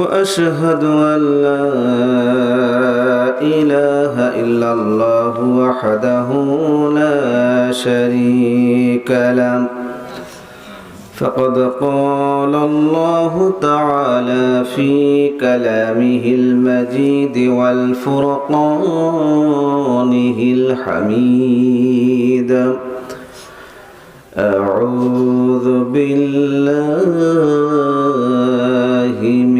وأشهد أن لا إله إلا الله وحده لا شريك له. فقد قال الله تعالى في كلامه المجيد والفرقانه الحميد. أعوذ بالله من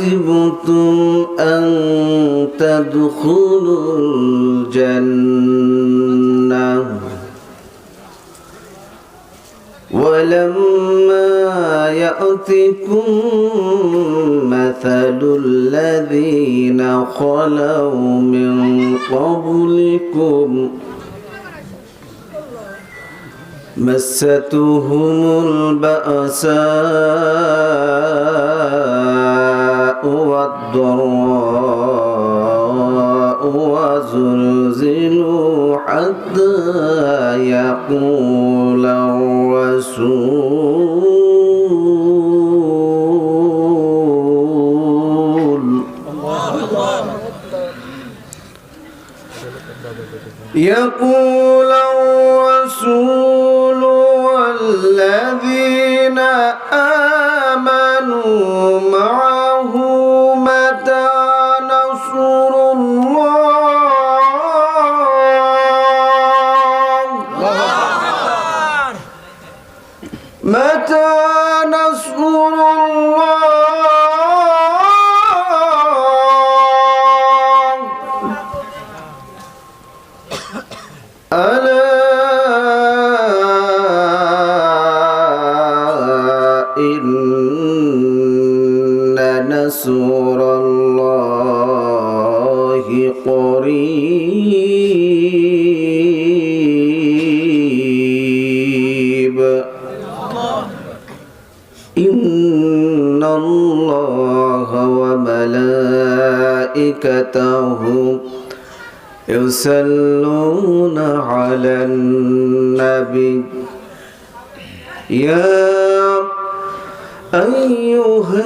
حسبتم أن تدخلوا الجنة. ولما يأتكم مثل الذين خلوا من قبلكم مستهم البأساء والضراء وزلزلوا حتى يقول الرسول. يقول الرسول نصر الله قريب. إن الله وملائكته يصلون على النبي. يا أيها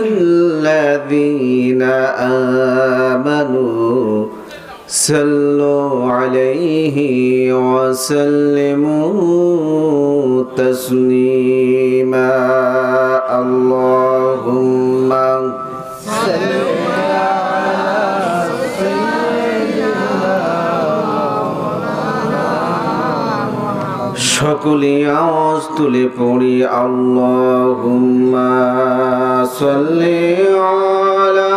آمنوا صلوا عليه وسلموا تسليما اللهم সকলে আওয়াজ তুলে পড়ি আল্লাহুম্মা সাল্লি আলা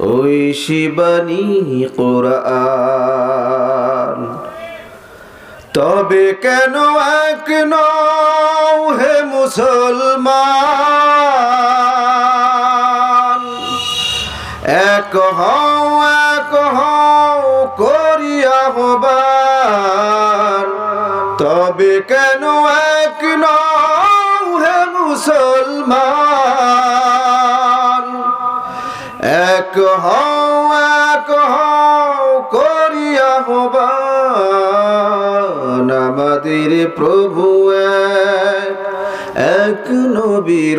ওই শিবানী কোরআন। তবে কেন এক নও হে মুসলমান? এক হও এক হও করিয়া হবা তবে কেন এক নও হে মুসলমান? এক হও এক হও করিয়া হবান আমাদের প্রভু এক নবীর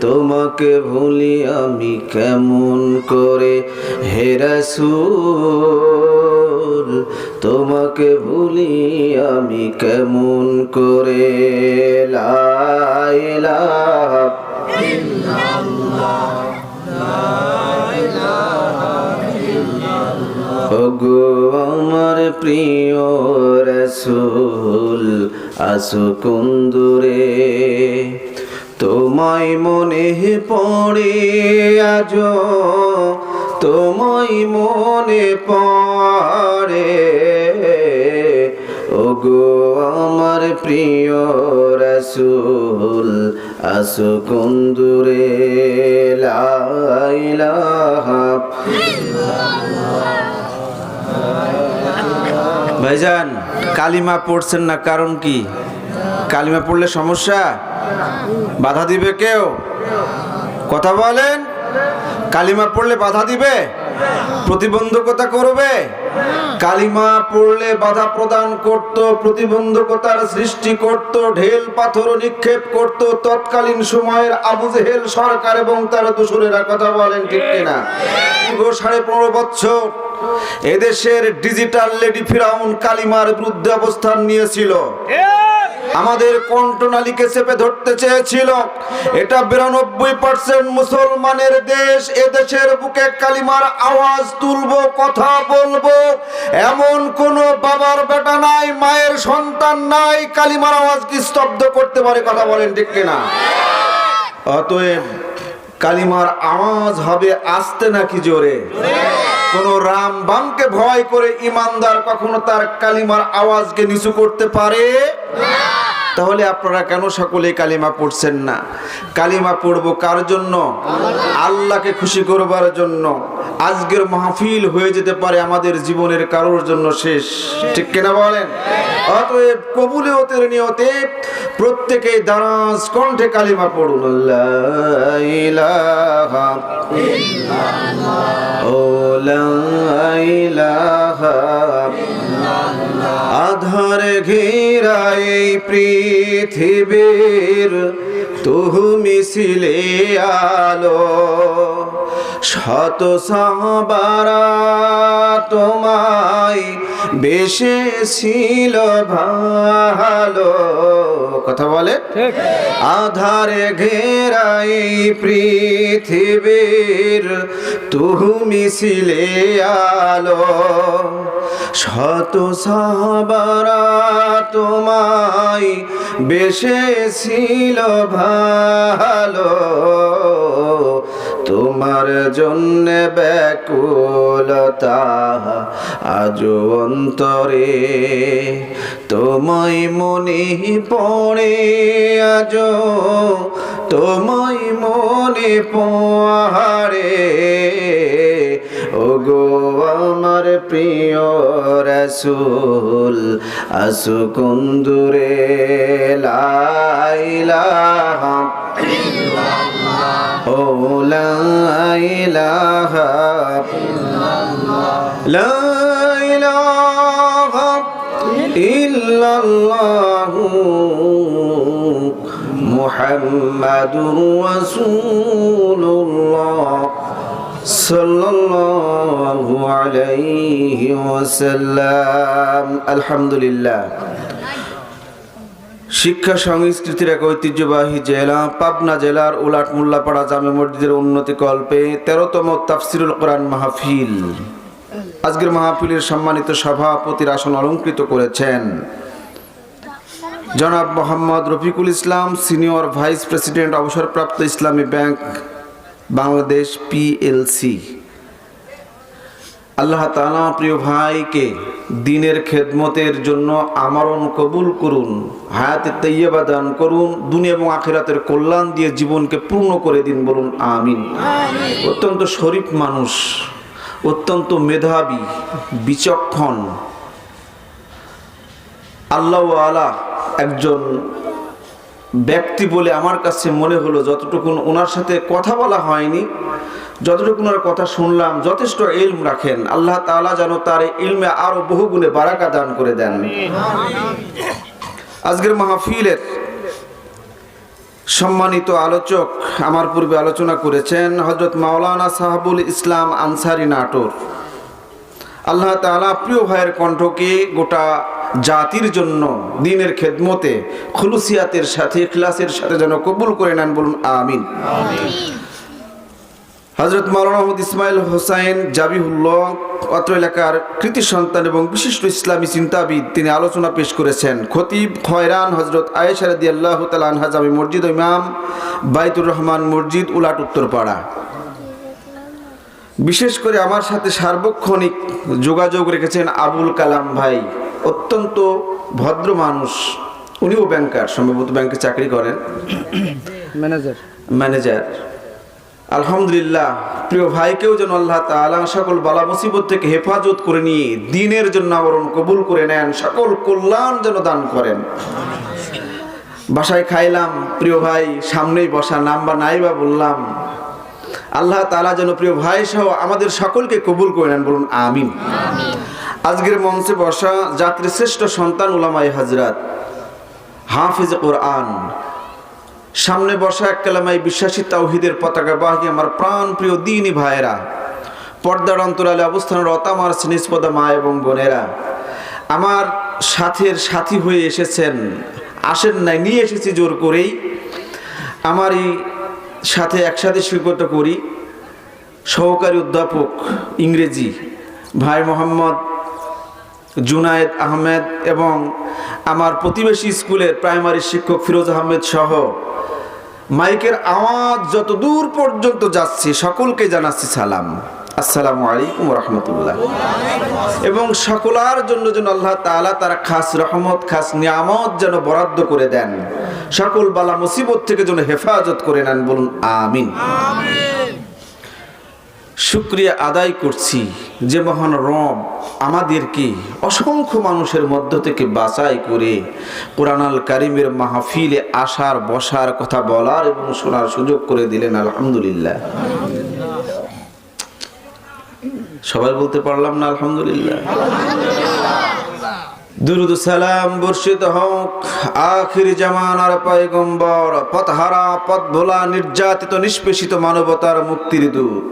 তোমাকে ভুলি আমি কেমন করে? হেরাসুল তোমাকে ভুলি আমি কেমন করে? লাইলা আমার প্রিয় রসুল, আসো কুন্দুরে। তোমায় মনে পড়ে আজ তোমায় মনে পড়ে। ওগো আমার প্রিয় রসুল আসো কুন্দুরে ভাইজান, কালিমা পড়ছেন না কারণ কি? কালিমা পড়লে সমস্যা? বাধা দিবে কেউ? কথা বলেন। কালিমা পড়লে বাধা দিবে? প্রতিবন্ধকতা করবে? কালিমা পড়লে বাধা প্রদান করত, প্রতিবন্ধকতার সৃষ্টি করত, ঢেল পাথর নিক্ষেপ করত, তৎকালীন সময়ের আবু জেহেল সরকার এবং তার দোসরেরা কথা বলেন ঠিক কিনা? দীর্ঘ সাড়ে পনেরো বছর এদেশের ডিজিটাল লেডি ফিরাউন কালিমার বিরুদ্ধে অবস্থান নিয়েছিল। আমাদের কণ্ঠনালীকে চেপে ধরতে চেয়েছিল। এটা বিরানব্বই পার্সেন্ট মুসলমানের দেশ এ দেশের বুকে কালিমার আওয়াজ তুলবো, কথা বলব। এমন কোন বাবার বেটা নাই, মায়ের সন্তান নাই, কালিমার আওয়াজকে স্তব্ধ করতে পারে কথা বলেন ঠিক কিনা? অতএব কালিমার আওয়াজ হবে আসতে নাকি জোরে? কোন রাম বামকে ভয় করে ইমানদার কখনো তার কালিমার আওয়াজকে নিচু করতে পারে? তাহলে আপনারা কেন সকলে কালিমা পড়ছেন না? কালিমা পড়ব কার জন্য? আল্লাহকে খুশি করবার জন্য। আজকের মাহফিল হয়ে যেতে পারে আমাদের জীবনের কারোর জন্য শেষ। ঠিক কিনা বলেন? অতএব কবুলে ওতের নিয়তে প্রত্যেকে দারাজ কণ্ঠে কালিমা পড়ুন। ইলাহা ইলাহা আধার ঘেরা এই পৃথিবীর। তুমি ছিলে আলো। শত সাহবারা তোমায় বেশে ছিল ভালো। কথা বলে? আধারে ঘেরাই পৃথিবীর তুমি ছিলে আলো। শত সাহাবারা তোমায় বেশে ছিল ভালো। তোমার জন্য ব্যাকুলতা আজ অন্তরে। তোমায় মনে পড়ে আজ তোমায় মনে পড়ে ওগো আমার প্রিয় রসুল, আসু oh la ilaha la ilaha illallah محمد رسول الله صلى الله عليه وسلم. الحمد لله. শিক্ষা, সংস্কৃতির এক ঐতিহ্যবাহী জেলা, পাবনা জেলার উলাট মোল্লাপাড়া জামে মসজিদের উন্নতি কল্পে তেরোতম তাফসিরুল কোরআন মাহফিল। আজকের মাহফিলের সম্মানিত সভাপতির আসন অলঙ্কৃত করেছেন জনাব Mohammad Rafiqul Islam, senior vice president অবসরপ্রাপ্ত ইসলামী ব্যাংক, বাংলাদেশ পিএলসি আল্লাহ তালা প্রিয় ভাইকে দিনের খেদমতের জন্য আমরণ কবুল করুন হায়াতে তৈয়বা দান করুন দুনিয়া এবং আখেরাতের কল্যাণ দিয়ে জীবনকে পূর্ণ করে দিন বলুন আমিন। অত্যন্ত শরীফ মানুষ অত্যন্ত মেধাবী বিচক্ষণ আল্লাহ আলা একজন ব্যক্তি বলে আমার কাছে মনে হলো যতটুকুন ওনার সাথে কথা বলা হয়নি যতটুকু ওনার কথা শুনলাম, যথেষ্ট ইলম রাখেন। আল্লাহ তালা যেন তার ইলমে আরও বহু গুণে বারাকা দান করে দেন। আজকের মাহফিলের সম্মানিত আলোচক আমার পূর্বে আলোচনা করেছেন হজরত মাওলানা সাহাবুল ইসলাম আনসারি নাটোর। আল্লাহ তাআলা প্রিয় ভাইয়ের কণ্ঠকে গোটা জাতির জন্য দিনের খেদমতে খুলুসিয়াতের সাথে, ইখলাসের সাথে যেন কবুল করে নেন বলুন আমিন। হজরত মাওলানা ইসমাইল হোসাইন জাবিহুল্লাহ, অত্র এলাকার কৃতি সন্তান এবং বিশিষ্ট ইসলামী চিন্তাবিদ, তিনি আলোচনা পেশ করেছেন। খতিব খয়রান হজরত আয়েশারদি আল্লাহ তালানহা জামি মসজিদ ইমাম বাইতুর রহমান মসজিদ, উলাট উত্তরপাড়া। বিশেষ করে আমার সাথে সার্বক্ষণিক যোগাযোগ রেখেছেন আবুল কালাম ভাই। অত্যন্ত ভদ্র মানুষ। উনিও ব্যাংকার সম্ভবত ব্যাংকে চাকরি করেন। ম্যানেজার ম্যানেজার আলহামদুলিল্লাহ প্রিয় ভাইকেও যেন আল্লাহ তাআলা সকল বালা মুসিবত থেকে হেফাজত করে নিয়ে দিনের জন্য আবরণ কবুল করে নেন সকল কল্যাণ যেন দান করেন। বাসায় খাইলাম প্রিয় ভাই সামনেই বসা নাম্বার নাই বা বললাম। আল্লাহ তাআলা যেন প্রিয় ভাই সহ আমাদের সকলকে কবুল করে নেন বলুন আমিন। আজকের মঞ্চে বসা জাতির শ্রেষ্ঠ সন্তান উলামাই হাজরাত হাফিজ কোরআন। সামনে বসা এক কালামাই বিশ্বাসী তাওহিদের পতাকা বাহি আমার প্রাণ প্রিয় দিনী ভাইয়েরা, পর্দার অন্তরালে অবস্থানরত আমার স্নিষ্পদা মা এবং বোনেরা, আমার সাথের সাথী হয়ে এসেছেন, আসেন নাই, নিয়ে এসেছি জোর করেই। আমারই সাথে একসাথে স্বীকৃত করি। সহকারী অধ্যাপক ইংরেজি ভাই মোহাম্মদ জুনায়েদ আহমেদ এবং আমার প্রতিবেশী স্কুলের প্রাইমারি শিক্ষক ফিরোজ আহমেদ সহ মাইকের আওয়াজ যত দূর পর্যন্ত যাচ্ছে, সকলকে জানাচ্ছি সালাম। আসসালামু আলাইকুম রহমতুল্লাহ। এবং সকলার জন্য যেন আল্লাহ তাআলা তারা খাস রহমত, খাস নিয়ামত যেন বরাদ্দ করে দেন। সকল বালা মুসিবত থেকে যেন হেফাজত করে নেন, বলুন আমিন। শুক্রিয়া আদায় করছি যে মহান রব আমাদেরকে অসংখ্য মানুষের মধ্য থেকে বাছাই করে কোরআনাল কারিমের মাহফিলে আসার, বসার কথা বলার এবং শোনার সুযোগ করে দিলেন, আলহামদুলিল্লাহ। সবাই বলতে পারলাম না, আলহামদুলিল্লাহ। দুরুদ সালাম বর্ষিত হোক, আখির জামানার পয়গম্বর, পথহারা পথ ভোলা নির্যাতিত, নিষ্পেষিত মানবতার মুক্তির দূত।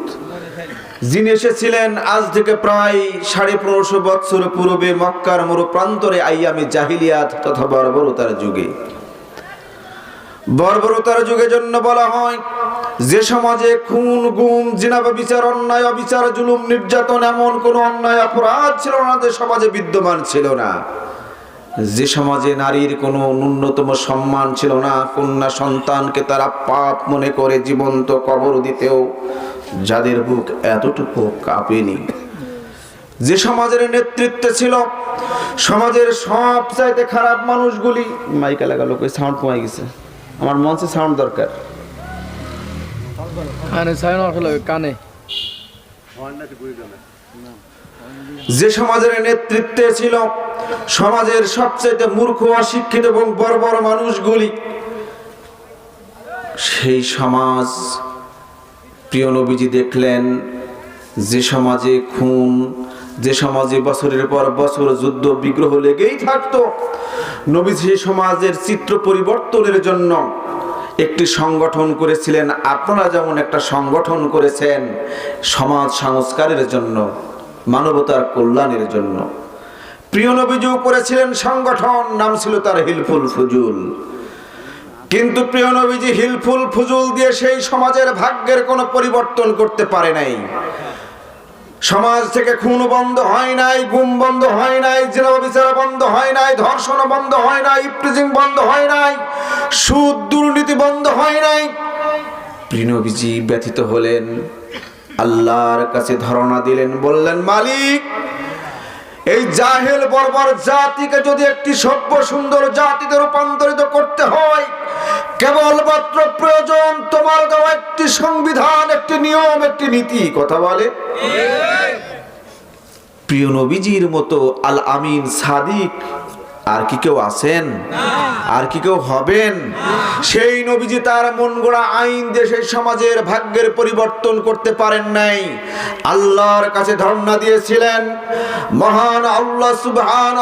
যিনি এসেছিলেন আজ থেকে প্রায় সাড়ে পনেরোশো বৎসর পূর্বে মক্কার মরু প্রান্তরে আইয়ামে জাহিলিয়াত তথা বর্বরতার যুগে। বর্বরতার যুগে জন্য বলা হয়, যে সমাজে খুন, গুম, জিনাবা বিচার, অন্যায়, অবিচার, জুলুম, নির্যাতন এমন কোন অন্যায় অপরাধ ছিল না, যে সমাজে বিদ্যমান ছিল না। যে সমাজে নারীর কোনো ন্যূনতম সম্মান ছিল না, কন্যা সন্তানকে তারা পাপ মনে করে জীবন্ত কবর দিতেও যাদের বুক এতটুকু কাঁপেনি। যে সমাজের নেতৃত্বে ছিল সমাজের সব চাইতে খারাপ মানুষগুলি মাইকা লাগালো কই সাউন্ড কমে গেছে। আমার মঞ্চে সাউন্ড দরকার। কানে। যে সমাজের নেতৃত্বে ছিল সমাজের সবচেয়ে মূর্খ অশিক্ষিত এবং বড় বড় মানুষগুলি সেই সমাজ প্রিয় নবীজি দেখলেন যে সমাজে খুন, যে সমাজে বছরের পর বছর যুদ্ধ, বিগ্রহ লেগেই থাকতো। নবী সেই সমাজের চিত্র পরিবর্তনের জন্য একটি সংগঠন করেছিলেন। আপনারা যেমন একটা সংগঠন করেছেন সমাজ সংস্কারের জন্য, মানবতার কল্যাণের জন্য। প্রিয় নবীজিও করেছিলেন সংগঠন, নাম ছিল তার হিলফুল ফুজুল। কিন্তু প্রিয় নবীজি হিলফুল ফুজুল দিয়ে সেই সমাজের ভাগ্যের কোনো পরিবর্তন করতে পারে নাই। সমাজ থেকে খুন বন্ধ হয় নাই, গুম বন্ধ হয় নাই, জেলা বিচার বন্ধ হয় নাই, ধর্ষণ বন্ধ হয় নাই ইপ্রিজিং বন্ধ হয় নাই, সুদ, দুর্নীতি বন্ধ হয় নাই। প্রিনবীজি ব্যথিত হলেন, আল্লাহর কাছে ধারণা দিলেন, বললেন, মালিক, এই জাহেল বর্বর জাতিকে যদি একটি সভ্য সুন্দর জাতিতে রূপান্তরিত করতে কেবলমাত্র প্রয়োজন তোমার গাও একটি সংবিধান, একটি নিয়ম, একটি নীতি। কথা বলে? প্রিয় নবীজির মতো আল আমিন সাদিক আর কি কেউ আছেন? আর কি কেউ হবেন? সেই নবীজি তার মন গড়া আইন দেশের সমাজের ভাগ্যের পরিবর্তন করতে পারেন নাই। আল্লাহর কাছে ধর্ণা দিয়েছিলেন, মহান আল্লাহ সুবহান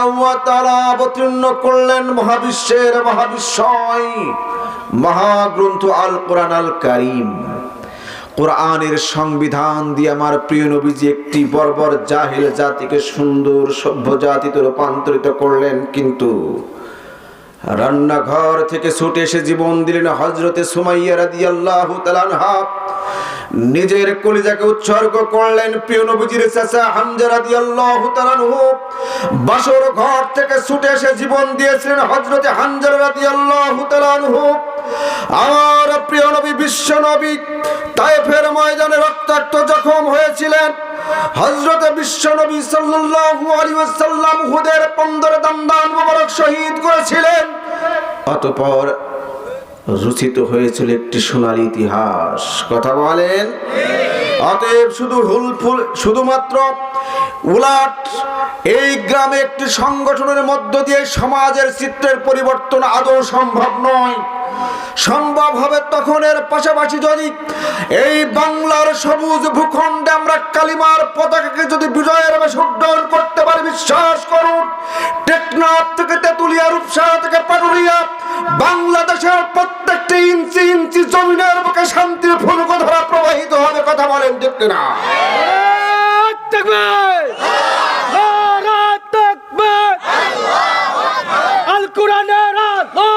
অবতীর্ণ করলেন মহাবিশ্বের মহাবিশ্বয়। মহাগ্রন্থ আল কোরআন আল কারিম কোরআনের সংবিধান দিয়ে আমার প্রিয় নবীজি একটি বর্বর জাহিল জাতিকে সুন্দর সভ্য জাতিতে রূপান্তরিত করলেন, কিন্তু রান্নাঘর থেকে ছুটে এসে জীবন দিলেন হজরতে সুমাইয়া রাদিয়াল্লাহু তাআলা নিজের কলিজাকে উৎসর্গ করলেন প্রিয় নবীজির চাচা হামজা রাদিয়াল্লাহু তাআলা বাসর ঘর থেকে ছুটে এসে জীবন দিয়েছিলেন হযরতে হামজা রাদিয়াল্লাহু তাআলা আমার প্রিয় নবী, বিশ্ব নবী তায়েফের ময়দানে রক্তাক্ত জখম হয়েছিলেন। নবী সাল্লাল্লাহু আলাইহি ওয়াসাল্লাম হুদের 15 দন্দান মোবারক শহীদ করেছিলেন। অতঃপর রচিত হয়েছিল একটি সোনালী ইতিহাস। কথা বলেন? অতএব শুধু হুলফুল শুধুমাত্র উলাট, এই গ্রামে একটি সংগঠনের মধ্য দিয়ে সমাজের চিত্রের পরিবর্তন আদৌ সম্ভব নয়। সম্ভব হবে তখন এর পাশাপাশি যদি এই বাংলার সবুজ ভূখণ্ডে আমরা কালিমার পতাকাকে যদি বিজয়ের বেশ উড্ডয়ন করতে পারি, বিশ্বাস করুন, টেকনাফ থেকে তেতুলিয়া, রূপসা থেকে পাটুরিয়া, বাংলাদেশের প্রত্যেকটি ইঞ্চি ইঞ্চি জমিনের বুকে শান্তির ফুলকধারা প্রবাহিত হবে, কথা বলেন ঠিক না তাকবীর নারা তাকবীর আল কোরআনের আলো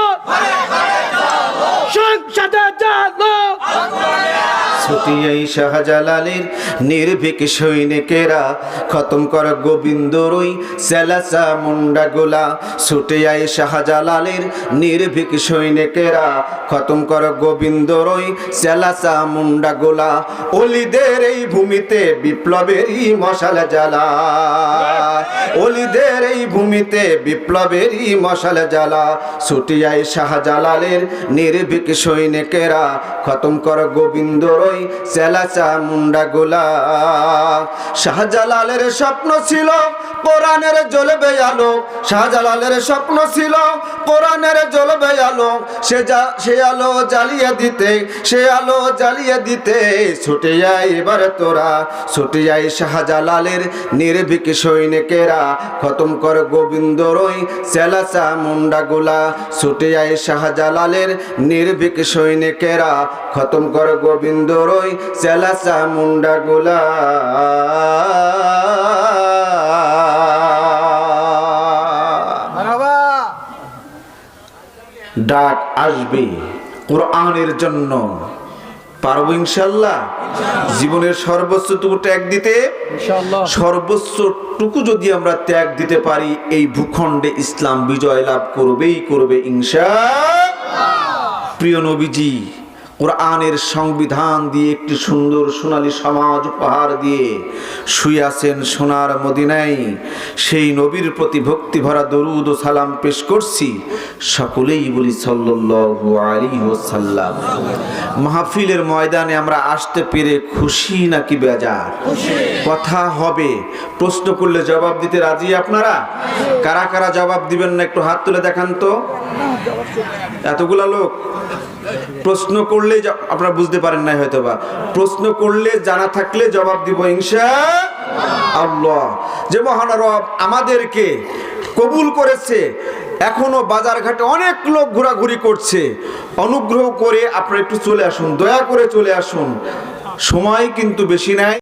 সংসদে জালো ছুটিয়াই শাহজালালের নির্ভীক সৈনিকেরা খতম কর গোবিন্দরই সেলাসা মুন্ডা গোলা। ছুটিয়াই শাহজালালের নির্ভীক সৈনিকেরা খতম কর গোবিন্দরই মুন্ডা গোলা। অলিদের এই ভূমিতে বিপ্লবেরই মশাল জ্বালা। অলিদের এই ভূমিতে বিপ্লবেরই মশাল জ্বালা। ছুটিয়াই শাহজালালের নির্ভীক সৈনিকেরা খতম কর গোবিন্দরই চেলাচা মুন্ডা গোলা শাহজালালের স্বপ্ন ছিল কোরআনের জ্বলবে আলো, শাহজালালের স্বপ্ন ছিল কোরআনের জ্বলবে আলো। সে যা, সে আলো জ্বালিয়ে দিতে, সে আলো জ্বালিয়ে দিতে, ছুটে যায় এবার তোরা, ছুটে যায় শাহজালালের নির্ভীক সৈনিকেরা। খতম কর গোবিন্দরই চেলাচা মুন্ডা গোলা ছুটে যায় শাহজালালের নির্ভীক সৈনিকেরা। খতম কর গোবিন্দরই চেলাচা মুন্ডা ডাক আসবে কোরআনের জন্য। পারব ইনশাল্লাহ? জীবনের সর্বোচ্চ টুকু ত্যাগ দিতে? সর্বোচ্চ টুকু যদি আমরা ত্যাগ দিতে পারি এই ভূখণ্ডে ইসলাম বিজয় লাভ করবেই করবে ইনশা প্রিয় নবীজি কোরআনের সংবিধান দিয়ে একটি সুন্দর সোনালী সমাজ উপহার দিয়ে শুয়ে আছেন সোনার মদিনায়। সেই নবীর প্রতি ভক্তি ভরা দরুদ ও সালাম পেশ করছি সকলেই বলি সাল্লাল্লাহু আলাইহি ওয়াসাল্লাম। মাহফিলের ময়দানে আমরা আসতে পেরে খুশি নাকি বেজার? কথা হবে। প্রশ্ন করলে জবাব দিতে রাজি আপনারা? কারা কারা জবাব দিবেন না একটু হাত তুলে দেখান তো। এতগুলা লোক। প্রশ্ন করলে আপনারা বুঝতে পারেন নাই হয়তো বা প্রশ্ন করলে, জানা থাকলে জবাব দিব ইনশা আল্লাহ। যে মহান রব আমাদেরকে কবুল করেছে, এখনও বাজারঘাটে অনেক লোক ঘোরাঘুরি করছে। অনুগ্রহ করে আপনারা একটু চলে আসুন, দয়া করে চলে আসুন। সময় কিন্তু বেশি নাই।